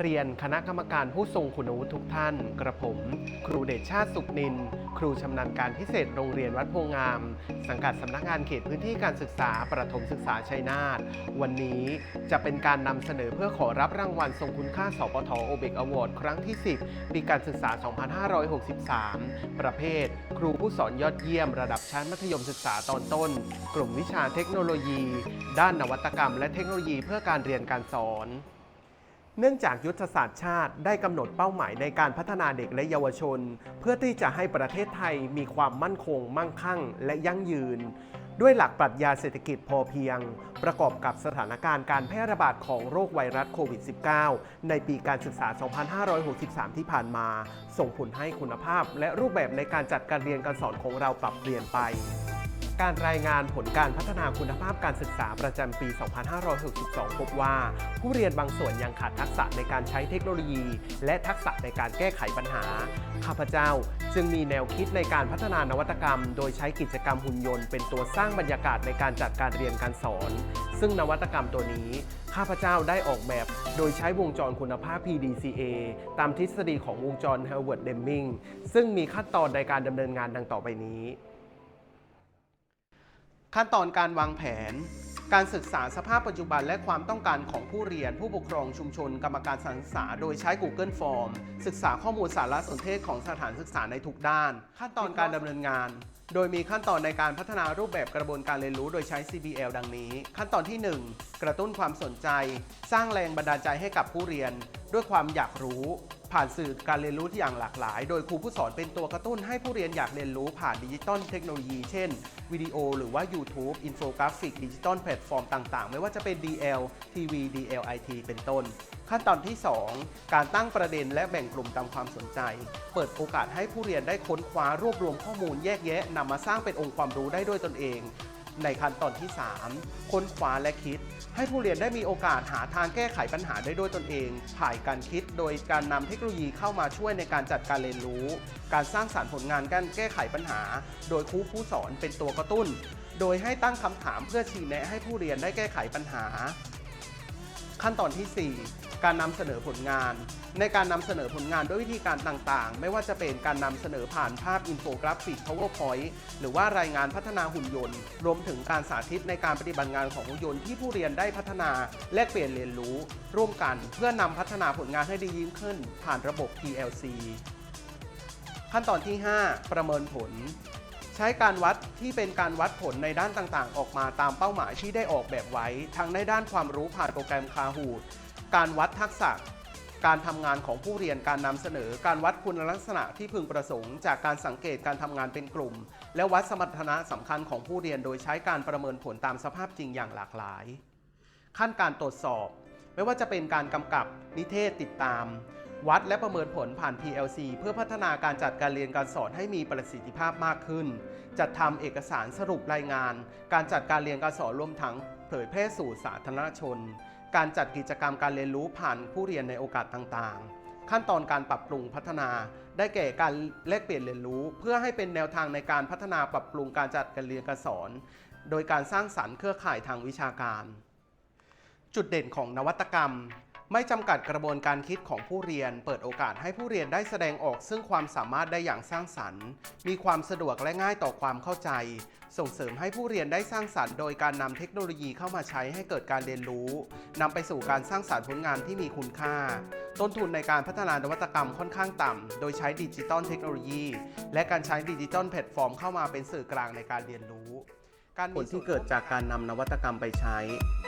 เรียนคณะกรรมการผู้ทรงคุณวุฒิทุกท่าน กระผม ครูเดชชาติสุขนิน ครูชำนาญการพิเศษโรงเรียนวัดโพงาม สังกัดสำนักงานเขตพื้นที่การศึกษาประถมศึกษาชัยนาท วันนี้จะเป็นการนำเสนอเพื่อขอรับรางวัลทรงคุณค่าสปทโอเบกอวอร์ดครั้งที่ 10 ปีการศึกษา 2563 ประเภท ครูผู้สอนยอดเยี่ยมระดับชั้นมัธยมศึกษาตอนต้น กลุ่มวิชาเทคโนโลยี ด้านนวัตกรรม และเทคโนโลยีเพื่อการเรียนการสอน เนื่องจากยุทธศาสตร์ชาติได้กำหนดเป้าหมายในการพัฒนาเด็กและเยาวชน เพื่อที่จะให้ประเทศไทยมีความมั่นคง มั่งคั่ง และยั่งยืน ด้วยหลักปรัชญาเศรษฐกิจพอเพียง ประกอบกับสถานการณ์การแพร่ระบาดของโรคไวรัสโควิด -19 ในปีการศึกษา 2563 ที่ผ่านมา ส่งผลให้คุณภาพ และรูปแบบในการจัดการเรียนการสอนของเราปรับเปลี่ยนไป การรายงานผลการพัฒนาคุณภาพการศึกษาประจำปี 2562 พบว่า ผู้เรียนบางส่วนยังขาดทักษะในการใช้เทคโนโลยี และทักษะในการแก้ไขปัญหา ข้าพเจ้าจึงมีแนวคิดในการพัฒนานวัตกรรม โดยใช้กิจกรรมหุ่นยนต์เป็นตัวสร้างบรรยากาศในการจัดการเรียนการสอน ซึ่งนวัตกรรมตัวนี้ข้าพเจ้าได้ออกแบบ โดยใช้วงจรคุณภาพ PDCA ตามทฤษฎีของวงจร Harvard Deming ซึ่งมีขั้นตอนในการดำเนินงานดังต่อไปนี้ ขั้นตอนการวางแผน การศึกษาสภาพปัจจุบันและความต้องการของผู้เรียน ผู้ปกครองชุมชน กรรมการสถานศึกษา โดยใช้ Google Form ศึกษาข้อมูลสารสนเทศของสถานศึกษาในทุกด้าน ขั้นตอนการดำเนินงาน โดยมีขั้นตอนในการพัฒนารูปแบบกระบวนการเรียนรู้โดยใช้ CBL ดังนี้ ขั้นตอนที่ 1 กระตุ้นความสนใจ สร้างแรงบันดาลใจให้กับผู้เรียน ด้วยความอยากรู้ ผ่านสื่อการเรียนรู้ที่อย่างหลากหลาย โดยครูผู้สอนเป็นตัวกระตุ้นให้ผู้เรียนอยากเรียนรู้ผ่านดิจิตอลเทคโนโลยี เช่น วิดีโอ หรือว่า YouTube อินโฟกราฟิกดิจิตอลแพลตฟอร์มต่างๆ ไม่ว่าจะเป็น DL TV DLIT เป็นต้น ขั้นตอนที่ 2 การตั้งประเด็นและแบ่งกลุ่มตามความสนใจ เปิดโอกาสให้ผู้เรียนได้ค้นคว้ารวบรวมข้อมูลแยกแยะนำมาสร้างเป็นองค์ความรู้ได้ด้วยตนเอง ในขั้นตอนที่ 3 ค้นคว้าและคิด ให้ผู้เรียนได้มีโอกาสหาทางแก้ไขปัญหาได้ด้วยตนเอง ผ่านการคิดโดยการนำเทคโนโลยีเข้ามาช่วยในการจัดการเรียนรู้ การสร้างสารรค์ผลงานการแก้ไขปัญหา โดยครูผู้สอนเป็นตัวกระตุ้น โดยให้ตั้งคำถามเพื่อชี้แนะให้ผู้เรียนได้แก้ไขปัญหา ขั้นตอนทีสี่4 การนำเสนอผลงาน ในการนำเสนอผลงานด้วยวิธีการต่างๆ ไม่ว่าจะเป็นการนำเสนอผ่านภาพอินโฟกราฟิก PowerPoint หรือว่ารายงานพัฒนาหุ่นยนต์ รวมถึงการสาธิตในการปฏิบัติงานของหุ่นยนต์ที่ผู้เรียนได้พัฒนาแลกเปลี่ยนเรียนรู้ ร่วมกันเพื่อนำพัฒนาผลงานให้ดียิ่งขึ้น ผ่านระบบ PLC ขั้นตอนที่ 5 ประเมินผล ใช้การวัดที่เป็นการวัดผลในด้านต่างๆ ออกมาตามเป้าหมายที่ได้ออกแบบไว้ ทั้งในด้านความรู้ผ่านโปรแกรมคาฮูด การวัดทักษะการทำงานของผู้เรียนการนำเสนอ การวัดคุณลักษณะที่พึงประสงค์ จากการสังเกตการทำงานเป็นกลุ่ม และวัดสมรรถนะสำคัญของผู้เรียนโดยใช้การประเมินผลตามสภาพจริงอย่างหลากหลาย ขั้นการตรวจสอบ ไม่ว่าจะเป็นการกำกับนิเทศติดตาม วัดและประเมินผลผ่าน PLC เพื่อพัฒนาการจัดการเรียนการสอนให้มีประสิทธิภาพมากขึ้น จัดทำเอกสารสรุปรายงาน การจัดการเรียนการสอนรวมทั้ง เผยแพร่สู่สาธารณชน การจัดกิจกรรมการเรียนรู้ผ่านผู้เรียนในโอกาสต่างๆ ขั้นตอนการปรับปรุงพัฒนา ได้แก่การแลกเปลี่ยนเรียนรู้ เพื่อให้เป็นแนวทางในการพัฒนาปรับปรุงการจัดการเรียนการสอน โดยการสร้างสรรค์เครือข่ายทางวิชาการ จุดเด่นของนวัตกรรม ไม่จำกัดกระบวนการคิดของผู้เรียน เปิดโอกาสให้ผู้เรียนได้แสดงออกซึ่งความสามารถได้อย่างสร้างสรรค์ มีความสะดวกและง่ายต่อความเข้าใจ ส่งเสริมให้ผู้เรียนได้สร้างสรรค์โดยการนำเทคโนโลยีเข้ามาใช้ให้เกิดการเรียนรู้นำไปสู่การสร้างสรรค์ผลงานที่มีคุณค่า ต้นทุนในการพัฒนานวัตกรรมค่อนข้างต่ำ โดยใช้ดิจิตอลเทคโนโลยี และการใช้ดิจิตอลแพลตฟอร์มเข้ามาเป็นสื่อกลางในการเรียนรู้ผลที่เกิดจากการนำนวัตกรรมไปใช้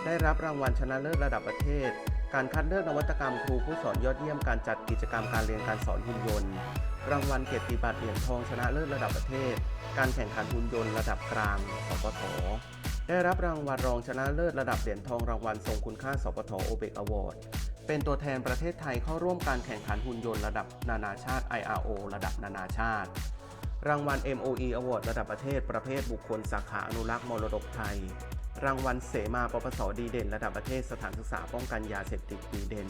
ได้รับรางวัลชนะเลิศระดับประเทศ การคัดเลือกนวัตกรรมครูผู้สอนยอดเยี่ยมการจัดกิจกรรมการเรียนการสอนหุ่นยนต์ รางวัลเกียรติบัตรเหรียญทองชนะเลิศระดับประเทศ การแข่งขันหุ่นยนต์ระดับกลาง สปท ได้รับรางวัลรองชนะเลิศระดับเหรียญทองรางวัลทรงคุณค่า สปทโอเบกอวอร์ด เป็นตัวแทนประเทศไทยเข้าร่วมการแข่งขันหุ่นยนต์ระดับนานาชาติ IRO ระดับนานาชาติ รางวัล MOE Award ระดับประเทศประเภทบุคคลสาขาอนุรักษ์มรดกไทย รางวัลเสมาปปสดีเด่น ระดับประเทศสถานศึกษาป้องกันยาเสพติดดีเด่น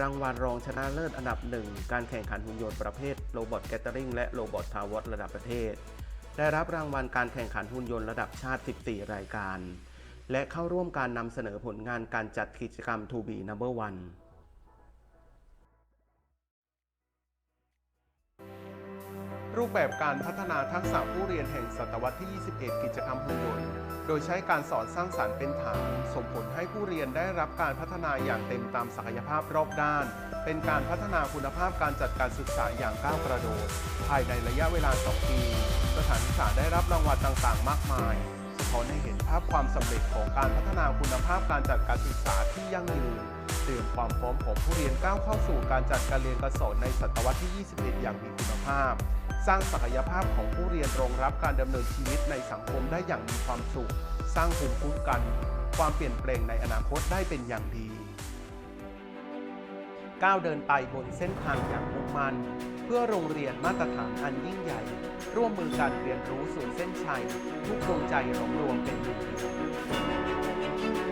รางวัลรองชนะเลิศอันดับหนึ่งการแข่งขันหุ่นยนต์ประเภทโรบอทแกตเตอริงและโรบอททาวอตระดับประเทศ ได้รับรางวัลการแข่งขันหุ่นยนต์ระดับชาติ 14 รายการ และเข้าร่วมการนำเสนอผลงานการจัดกิจกรรม To Be Number One รูปแบบการพัฒนาทักษะผู้เรียนแห่งศตวรรษที่ 21 กิจกรรมหุ่นยนต์ โดยใช้การสอนสร้างสรรค์เป็นฐาน ส่งผลให้ผู้เรียนได้รับการพัฒนาอย่างเต็มตามศักยภาพรอบด้าน เป็นการพัฒนาคุณภาพการจัดการศึกษาอย่างก้าวกระโดด ภายในระยะเวลา 2 ปี สถานศึกษาได้รับรางวัลต่างๆ มากมายสะท้อนให้เห็นภาพความสำเร็จของการพัฒนาคุณภาพการจัดการศึกษาที่ยั่งยืนเตรียมความพร้อมของผู้เรียนก้าวเข้าสู่การจัดการเรียนการสอนในศตวรรษที่ 21 อย่างมีคุณภาพ สร้างศักยภาพของผู้เรียนรองรับการดำเนินชีวิตในสังคมได้อย่างมีความสุข สร้างภูมิคุ้มกัน ความเปลี่ยนแปลงในอนาคตได้เป็นอย่างดี ก้าวเดินไปบนเส้นทางอย่างมุ่งมั่นเพื่อโรงเรียนมาตรฐานอันยิ่งใหญ่ ร่วมมือการเรียนรู้สู่เส้นชัยทุกดวงใจหลอมรวมเป็นหนึ่งเดียว